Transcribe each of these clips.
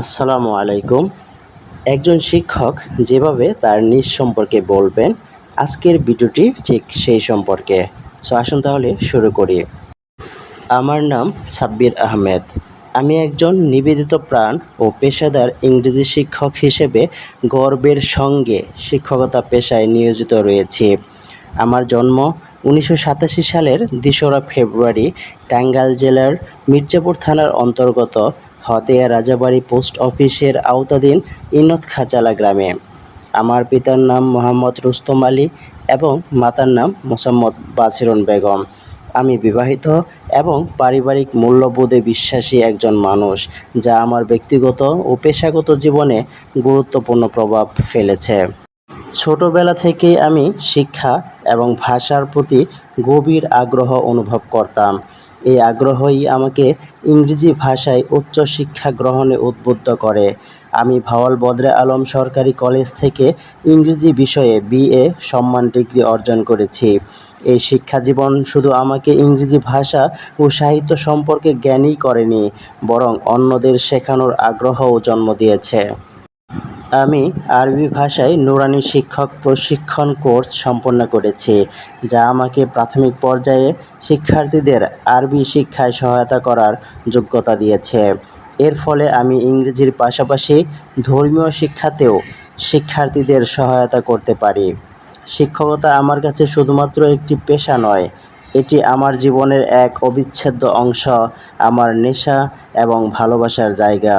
আসসালামু আলাইকুম। একজন শিক্ষক যেভাবে তার নিজ সম্পর্কে বলবেন, আজকের ভিডিওটি ঠিক সেই সম্পর্কে। সো আসুন তাহলে শুরু করি। আমার নাম সাব্বির আহমেদ। আমি একজন নিবেদিত প্রাণ ও পেশাদার ইংরেজি শিক্ষক হিসেবে গর্বের সঙ্গে শিক্ষকতা পেশায় নিয়োজিত রয়েছি। আমার জন্ম উনিশশো সাতাশি সালের দোসরা ফেব্রুয়ারি টাঙ্গাইল জেলার মির্জাপুর থানার অন্তর্গত হতেয়া রাজাবাড়ি পোস্ট অফিসের আওতাধীন ইনত খাচালা গ্রামে। আমার পিতার নাম মোহাম্মদ রুস্তম আলী এবং মাতার নাম মোসাম্মদ বাসিরন বেগম। আমি বিবাহিত এবং পারিবারিক মূল্যবোধে বিশ্বাসী একজন মানুষ, যা আমার ব্যক্তিগত ও পেশাগত জীবনে গুরুত্বপূর্ণ প্রভাব ফেলেছে। ছোটবেলা থেকেই আমি শিক্ষা এবং ভাষার প্রতি গভীর আগ্রহ অনুভব করতাম। এই আগ্রহই আমাকে ইংরেজি ভাষায় উচ্চ শিক্ষা গ্রহণে উদ্বুদ্ধ করে। আমি ভাওয়াল বদরে আলম সরকারি কলেজ থেকে ইংরেজি বিষয়ে বিএ সম্মান ডিগ্রি অর্জন করেছি। এই শিক্ষা জীবন শুধু আমাকে ইংরেজি ভাষা ও সাহিত্য সম্পর্কে জ্ঞানই করেনি, বরং অন্যদের শেখানোর আগ্রহও জন্ম দিয়েছে। আমি আরবি ভাষায় নুরানি শিক্ষক প্রশিক্ষণ কোর্স সম্পন্ন করেছি, যা আমাকে প্রাথমিক পর্যায়ে শিক্ষার্থীদের আরবি শিক্ষায় সহায়তা করার যোগ্যতা দিয়েছে। এর ফলে আমি ইংরেজির পাশাপাশি ধর্মীয় শিক্ষাতেও শিক্ষার্থীদের সহায়তা করতে পারি। শিক্ষকতা আমার কাছে শুধুমাত্র একটি পেশা নয়, এটি আমার জীবনের এক অবিচ্ছেদ্য অংশ, আমার নেশা এবং ভালোবাসার জায়গা।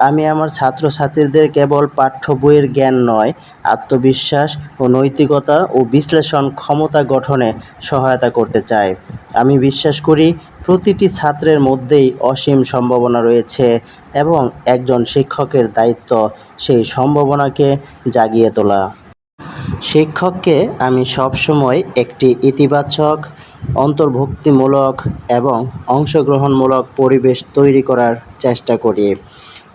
আমি আমার ছাত্রছাত্রীদের কেবল পাঠ্য বইয়ের জ্ঞান নয়, আত্মবিশ্বাস ও নৈতিকতা ও বিশ্লেষণ ক্ষমতা গঠনে সহায়তা করতে চাই। আমি বিশ্বাস করি প্রতিটি ছাত্রের মধ্যেই অসীম সম্ভাবনা রয়েছে এবং একজন শিক্ষকের দায়িত্ব সেই সম্ভাবনাকে জাগিয়ে তোলা। শিক্ষককে আমি সবসময় একটি ইতিবাচক, অন্তর্ভুক্তিমূলক এবং অংশগ্রহণমূলক পরিবেশ তৈরি করার চেষ্টা করি।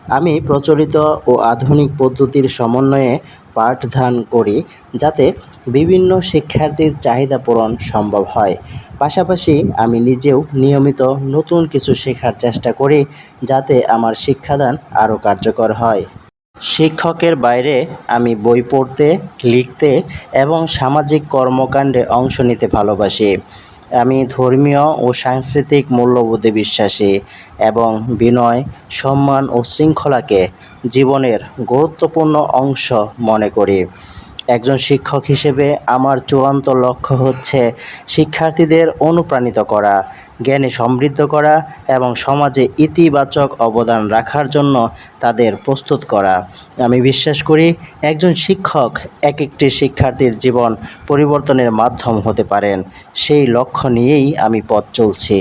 আমি প্রচলিত ও আধুনিক পদ্ধতির সমন্বয়ে পাঠদান করি, যাতে বিভিন্ন শিক্ষার্থীর চাহিদা পূরণ সম্ভব হয়। পাশাপাশি আমি নিজেও নিয়মিত নতুন কিছু শেখার চেষ্টা করি, যাতে আমার শিক্ষাদান আরও কার্যকর হয়। শিক্ষকের বাইরে আমি বই পড়তে, লিখতে এবং সামাজিক কর্মকাণ্ডে অংশ নিতে ভালোবাসি। আমি ধর্মীয় ও সাংস্কৃতিক মূল্যবোধে বিশ্বাসী এবং বিনয়, সম্মান ও শৃঙ্খলাকে জীবনের গুরুত্বপূর্ণ অংশ মনে করি। একজন শিক্ষক হিসেবে আমার চূড়ান্ত লক্ষ্য হচ্ছে শিক্ষার্থীদের অনুপ্রাণিত করা জ্ঞানে সমৃদ্ধ করা এবং সমাজে ইতিবাচক অবদান রাখার জন্য তাদের প্রস্তুত করা। আমি বিশ্বাস করি, একজন শিক্ষক এক একটি শিক্ষার্থীর জীবন পরিবর্তনের মাধ্যম হতে পারেন। সেই লক্ষ্য নিয়েই আমি পথ চলছি।